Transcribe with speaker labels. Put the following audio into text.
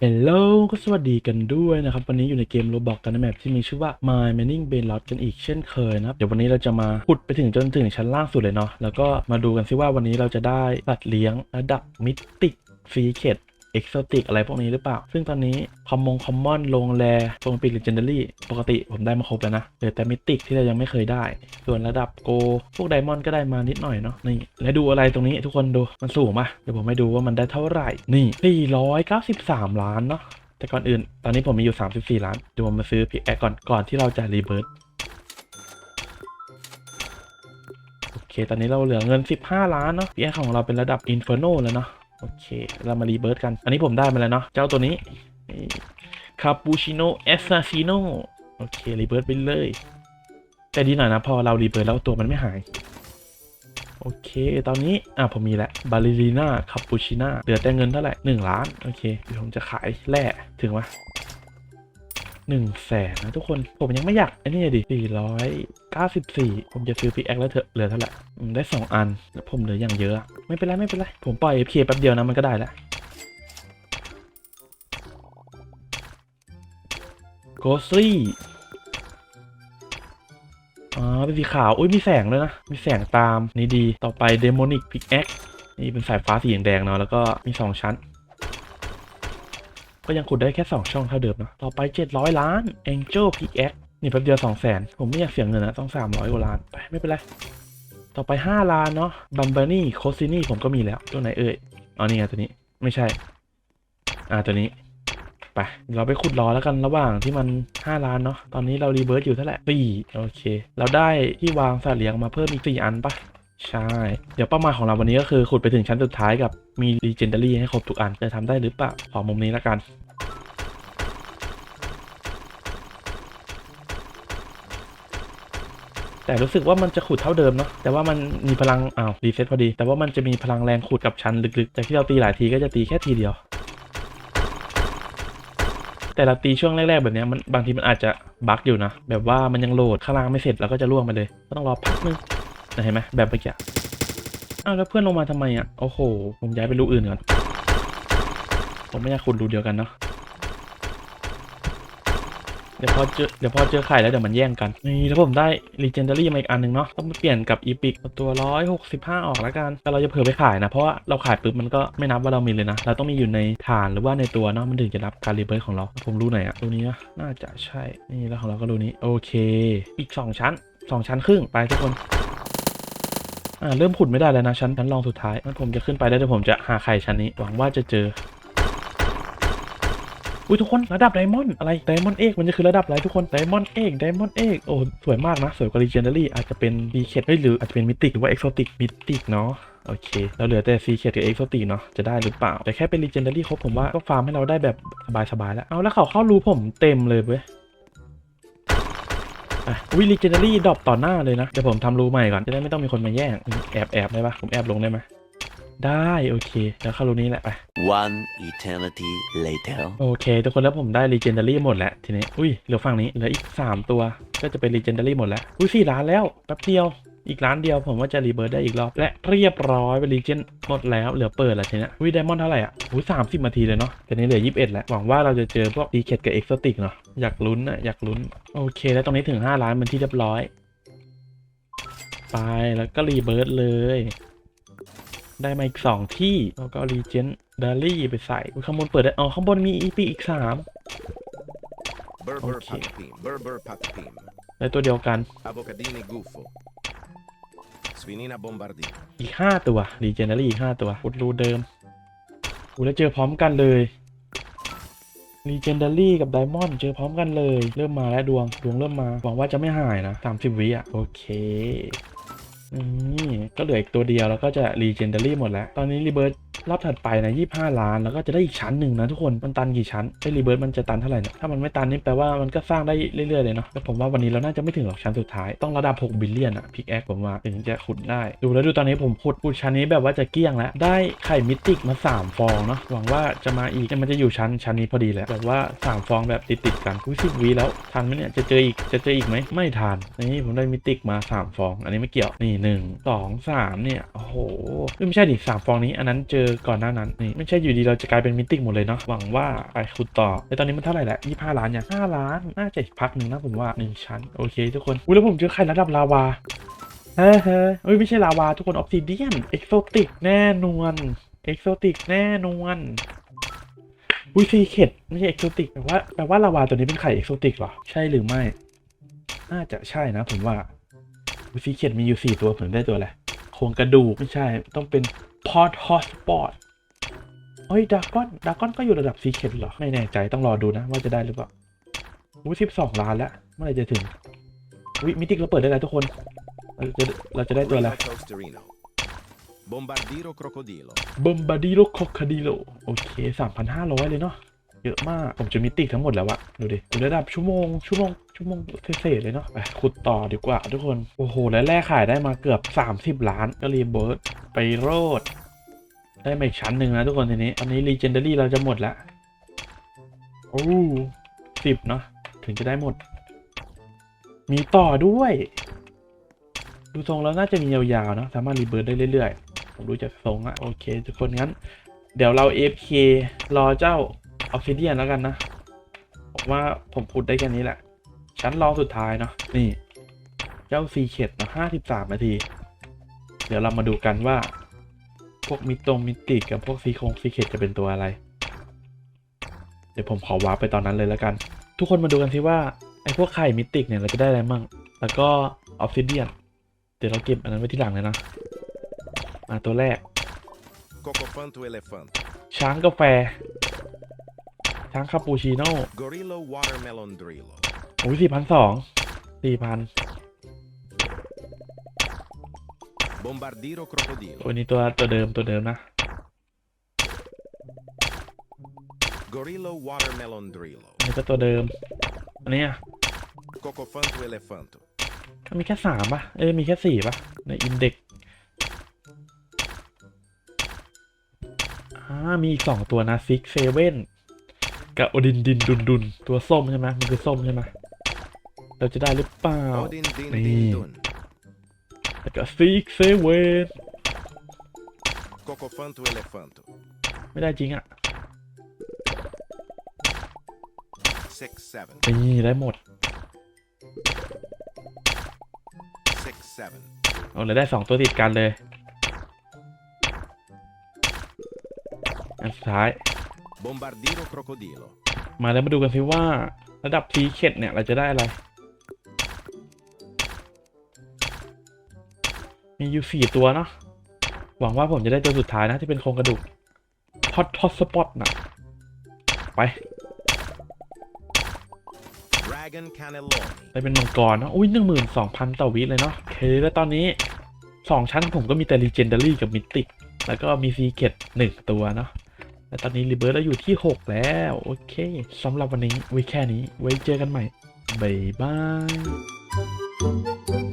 Speaker 1: เฮลโลก็สวัสดีกันด้วยนะครับ วันนี้อยู่ในเกมโรบอกกันในแมปที่มีชื่อว่า My Mining b a n l o t กันอีกเช่นเคยนะครับ เดี๋ยววันนี้เราจะมาขุดไปถึงจนถึงชั้นล่างสุดเลยเนาะแล้วก็มาดูกันซิว่าวันนี้เราจะได้สัตว์เลี้ยงระดับมิติฟรีเคด เอ็กโซติกอะไรพวกนี้หรือเปล่า ซึ่งตอนนี้คอมมงคอมมอนลงแรโปรปิดเลเจนดารี่ปกติผมได้มาครบแล้วนะเหลือแต่มิติกที่เรายังไม่เคยได้ ส่วนระดับโก พวกไดมอนด์ก็ได้มานิดหน่อยเนาะนี่ และดูอะไรตรงนี้ทุกคนดูมันสูงปะเดี๋ยวผมให้ดูว่ามันได้เท่าไหร่ นี่ 493 ล้านเนาะแต่ก่อนอื่น ตอนนี้ผมมีอยู่ 34 ล้านเดี๋ยวผมมาซื้อพิกแอคก่อนก่อนที่เราจะรีเบิร์ตโอเค ตอนนี้เราเหลือเงิน 15 ล้านเนาะพิกแอคของเราเป็นระดับอินเฟอร์โนแล้วเนาะ โอเค เรามารีเบิร์ตกัน อันนี้ผมได้มาแล้วเนาะ เจ้าตัวนี้คาปูชิโนเอสซาซิโนโอเค รีเบิร์ตไปเลย แต่ดีหน่อยนะ พอเรารีเบิร์ตแล้วตัวมันไม่หาย โอเค ตอนนี้ อะผมมีแล้วบาลิลีน่าคาปูชิน่าเหลือแต่เงินเท่าไหร่หนึ่งล้าน โอเค เดี๋ยวผมจะขายแร่ถึงวะ หนึ่งแสนนะทุกคนผมยังไม่อยากไอ้นี่ดิสี่ร้อยเก้าสิบสี่ผมจะซื้อพิกแอคแล้วเถอะเหลือเท่าไหร่อืมได้สองอันแล้วผมเหลืออย่างเยอะ ไม่เป็นไรไม่เป็นไรผมปล่อย FK แป๊บเดียวนะมันก็ได้แล้วโกซี่อ๋อเป็นสีขาว อุ้ยมีแสงด้วยนะ มีแสงตาม นี่ดี ต่อไป Demonic Pickaxe นี่เป็นสายฟ้าสีแดงเนาะ แล้วก็มี 2 ชั้น ก็ยังขุดได้แค่ 2 ช่องเท่าเดิมเนาะต่อไป 700 ล้าน Angel Pickaxe นี่แป๊บเดียว 2 0 0 0 0ผมไม่อยากเสียเงินนะต้อง 300กว่าล้านไปไม่เป็นไร ต่อไป 5 ล้านเนาะ b u m b a n y c o s i n i ผมก็มีแล้ว ตัวไหนเอ่ยอ๋อนี่ไงตัวนี้ไม่ใช่ อ่าตัวนี้ไปเราไปขุดรอแล้วกันระหว่างที่มัน 5 ล้านเนาะตอนนี้เรารีเบิร์ตอยู่เท่าไหร่สี่โอเค เราได้ที่วางสัตว์เลี้ยงมาเพิ่มอีก 4 อันปะ ใช่ เดี๋ยวเป้าหมายของเราวันนี้ก็คือขุดไปถึงชั้นสุดท้ายกับมี Legendary ให้ครบทุกอันจะทำได้หรือเปล่าขอมุมนี้แล้วกันแต่รู้สึกว่ามันจะขุดเท่าเดิมเนาะแต่ว่ามันมีพลังอ้าวรีเซ็ตพอดี แต่ว่ามันจะมีพลังแรงขุดกับชั้นลึกๆ จากที่เราตีหลายทีก็จะตีแค่ทีเดียว แต่เราตีช่วงแรกๆแบบนี้มันบางทีมันอาจจะบั๊กอยู่นะ แบบว่ามันยังโหลดข้างล่างไม่เสร็จเราก็จะล่วงไปเลย ก็ต้องรอพักนึง เห็นไหมแบบเมื่อกี้อ้าวแล้วเพื่อนลงมาทำไมอะโอ้โห ผมย้ายไปรูอื่นก่อนผมไม่อยากขุดรูเดียวกันเนาะเดี๋ยวพอเจอเดี๋ยวพอเจอไข่แล้วเดี๋ยวมันแย่งกัน นี่แล้วผมได้ Legendary มาอีกอันหนึ่งเนาะต้องเปลี่ยนกับ Epic เอาตัว165ออกแล้วกัน แต่เราจะเผื่อไปขายนะ เพราะว่าเราขายปุ๊บมันก็ไม่นับว่าเรามีเลยนะ เราต้องมีอยู่ในฐานหรือว่าในตัวเนาะมันถึงจะรับการรีเบิร์ของเรา ผมรู้ไหนอะรูนี้นะน่าจะใช่ นี่แล้วของเราก็รูนี้ โอเค อีก2ชั้น2ชั้นครึ่งไปทุกคน อ่าเริ่มขุดไม่ได้แล้วนะชั้นชั้นรองสุดท้ายงั้นผมจะขึ้นไปแล้วเดี๋ยวผมจะหาไข่ชั้นนี้หวังว่าจะเจออุ้ยทุกคนระดับไดมอนด์อะไรไดมอนด์เอกมันจะคือระดับอะไรทุกคนไดมอนด์เอกไดมอนด์เอกโอ้สวยมากนะ สวยกว่า Legendary อาจจะเป็นดีเคทเฮ้ยหรืออาจจะเป็นมิติหรือว่าเอ็กโซติกมิติกเนาะโอเคแล้วเหลือแต่ซีเคทกับเอ็กโซติกเนาะจะได้หรือเปล่า แต่แค่เป็น Legendary ครบผมว่าก็ฟาร์มให้เราได้แบบสบายๆแล้วเอาแล้วเขาเข้ารูผมเต็มเลยเว้ย อะอุ้ย Legendary ดรอปต่อหน้าเลยนะเดี๋ยวผมทำรูใหม่ก่อนจะได้ไม่ต้องมีคนมาแย่งแอบแอบได้ปะผมแอบลงได้ไหมได้โอเคแล้วเข้ารูนี้แหละไป
Speaker 2: One eternity later.
Speaker 1: โอเค ทุกคนแล้วผมได้ Legendary หมดแล้วทีนี้ อุ้ยเหลือฝั่งนี้เหลืออีก 3 ตัว ก็จะเป็น Legendary หมดแล้ว อุ้ยสี่ล้านแล้วแป๊บเดียว อีกล้านเดียวผมว่าจะรีเบิร์ดได้อีกรอบ และเรียบร้อยเป็น Legend หมดแล้วเหลือเปิดแล้วทีนี้อุ้ยไดมอนด์เท่าไหร่อะอุ้ยสามสิบนาทีเลยเนาะแต่นี้เหลือ21แล้ว หวังว่าเราจะเจอพวกดีเคทกับเอ็กซ์ติกเนาะอยากลุ้นอะอยากลุ้น โอเค แล้วตรงนี้ถึง5ล้านเป็นที่เรียบร้อย ไปแล้วก็รีเบิร์ดเลย ได้มาอีก2ที่แล้วก็รีเจนดารี่ไปใส่อุ๊ยข้างบนเปิดได้อ๋อข้างบนมีอีพีอีก3
Speaker 3: Berber
Speaker 1: Okay.
Speaker 3: patapim, Berber patapim,
Speaker 1: ในตัวเดียวกัน อีกห้าตัวรีเจนเดอรี่อีกห้าตัวอุดรูเดิมอูแล้วเจอพร้อมกันเลยรีเจนเดอรี่กับไดมอนด์เจอพร้อมกันเลย เริ่มมาแล้วดวง ดวงเริ่มมาหวังว่าจะไม่หายนะสามสิบวิอะ โอเคนี่ก็เหลืออีกตัวเดียวแล้วก็จะรีเจนเดอรี่หมดแล้ว ตอนนี้รีเบิร์ รอบถัดไปนะ25ล้าน แล้วก็จะได้อีกชั้นหนึ่งนะทุกคน มันตันกี่ชั้นไอ้รีเบิร์มันจะตันเท่าไหร่เนี่ย ถ้ามันไม่ตันนี่แปลว่ามันก็สร้างได้เรื่อยๆเลยเนาะแล้วผมว่าวันนี้เราน่าจะไม่ถึงหรอกชั้นสุดท้าย ต้องระดับ6บิลเลียนอะพิกแอคผมว่าถึงจะขุดได้ ดูแล้วดูตอนนี้ผมขุดขุดชั้นนี้แบบว่าจะเกลี้ยงแล้ว ได้ไข่มิติกมา 3 ฟองเนาะ หวังว่าจะมาอีกเนี่ยมันจะอยู่ชั้นชั้นนี้พอดีแหละแบบว่า 3 ฟองแบบติดๆกันอุ้ยสิบวีแล้ว ทันไหมเนี่ย จะเจออีก จะเจออีกไหม ไม่ทัน นี่ผมได้มิติกมา 3 ฟอง อันนี้ไม่เกี่ยว นี่หนึ่งสองสามเนี่ย โอ้โห ไม่ใช่ดิสามฟองนี้ อันนั้นเจอก่อนหน้านั้นนี่ไม่ใช่อยู่ดีเราจะกลายเป็นมิติหมดเลยเนาะหวังว่าไปขุดต่อแต่ตอนนี้มันเท่าไหร่แหละยี่ห้าล้านเนี่ยห้าล้านน่าจะอีกพักหนึ่งนะผมว่าหนึ่งชั้นโอเคทุกคนอุ้ยแล้วผมเจอไข่ระดับลาวาเฮ้ยเฮ้ยเอ้ยไม่ใช่ลาวาทุกคนออฟซิเดียนเอกโซติกแน่นอนเอกโซติกแน่นอนอุ้ยซีเค็ดไม่ใช่เอกโซติกแปลว่าแปลว่าลาวาตัวนี้เป็นไข่เอกโซติกเหรอ ใช่หรือไม่ น่าจะใช่นะผมว่าอุ้ยซีเค็ดมีอยู่สี่ตัวผมได้ตัวอะไรโครงกระดูกไม่ใช่ต้องเป็น พอ t ฮอสปอร์ตเฮ้ยดากอนดากอนก็อยู่ระดับซีเค็ดเหรอ ไม่แน่ใจต้องรอดูนะ ว่าจะได้หรือเปล่าอุ้ยสิบสองล้านแล้ว เมื่อไหรจะถึงอุ้ยมิติกเราเปิดได้แล้วทุกคน เราจะเราจะได้ตัวอะไร
Speaker 3: Riva Toasterino. Bombardiro crocodilo.
Speaker 1: บ o มบาดิโลคอคาดิโลโอเคสามพันห้าร้อยเลยเนาะ เยอะมาก ผมจะมิติกทั้งหมดแล้วอะดูดิอยู่ระดับชั่วโมงชั่วโมง ชั่วโมงเศษเลยเนาะไปขุดต่อดีกว่าทุกคน โอ้โห และแรกขายได้มาเกือบ 30 ล้านก็รีเบิร์ดไปโรด ได้มาอีกชั้นหนึ่งนะทุกคนทีนี้ตอนนี้ Legendary เราจะหมดล้วโอ้สิบเนาะถึงจะได้หมด มีต่อด้วย ดูทรงแล้วน่าจะมียาวๆเนะสามารถรีเบิร์ดได้เรื่อยๆ ผมดูจากทรงอะโอเค ทุกคนงั้น เดี๋ยวเรา AFK รอเจ้าออ s ซิเดียนแล้วกันนะผมว่าผมพูดได้แค่นี้แหละ ชั้นรองสุดท้ายเนาะนี่ เจ้าซีเข็ดเนาะห้าสิบสามนาที เดี๋ยวเรามาดูกันว่า พวกมิตรงมิติกกับพวกซีโคงซีเข็ดจะเป็นตัวอะไร เดี๋ยวผมขอวาร์ปไปตอนนั้นเลยแล้วกัน ทุกคนมาดูกันสิว่า ไอ้พวกไข่มิติกเนี่ยเราจะได้อะไรมั่ง แล้วก็ออ s ซิเดียนเดี๋ยวเราเก็บอันนั้นไว้ที่หลังเลยนะมาตัวแรก
Speaker 3: Cocofanto elefanto.
Speaker 1: ช้างกาแฟ ช้างคาปูชิโน่
Speaker 3: Gorillo watermelon drillo.
Speaker 1: โอ้ยสี่พันสองสี่พัน
Speaker 3: Bombardiro crocodilo.
Speaker 1: โอ้ยนี่ตัวตัวเดิมตัวเดิมนะ
Speaker 3: Gorillo watermelon drillo.
Speaker 1: อันนี้ก็ตัวเดิม อันนี้อะ
Speaker 3: Cocofanto elefanto.
Speaker 1: ก็มีแค่สามป่ะ เอ้ยมีแค่สี่ป่ะ ในอินเด็กอ่ามีอีกสองตัวนะซิกเซเว่นกับโอดินดินดุนดุนตัวส้มใช่ไหมมันคือส้มใช่ไหม เราจะได้หรือเปล่า
Speaker 3: Odin din
Speaker 1: Ni.
Speaker 3: din dun.
Speaker 1: แล้วก็ซิกเซเว่น
Speaker 3: Cocofanto elefanto.
Speaker 1: ไม่ได้จริงอะ
Speaker 3: Six seven.
Speaker 1: นี่ได้หมด
Speaker 3: Six seven.
Speaker 1: เอาเลยได้สองตัวติดกันเลย อันสุดท้าย
Speaker 3: Bombardiro crocodilo.
Speaker 1: มาแล้วมาดูกันสิว่าระดับซีเค็ดเนี่ย เราจะได้อะไร มีอยู่สี่ตัวเนาะหวังว่าผมจะได้ตัวสุดท้ายนะที่เป็นโครงกระดูกพอตทอสปอตนะไป
Speaker 3: Dragon cannelloni.
Speaker 1: ได้เป็นมังกรเนาะอุ้ยหนึ่งหมื่นสองพันต่อวิเลยเนาะโอเคแล้วตอนนี้สองชั้นผมก็มีแต่ Legendary กับ Mythic แล้วก็มีซีเ e ตหนึ่งตัวเนาะและตอนนี้รีเบิร์ตเราอยู่ที่ 6 แล้ว โอเคสำหรับวันนี้ไว้แค่นี้ ไว้เจอกันใหม่ บ๊ายบาย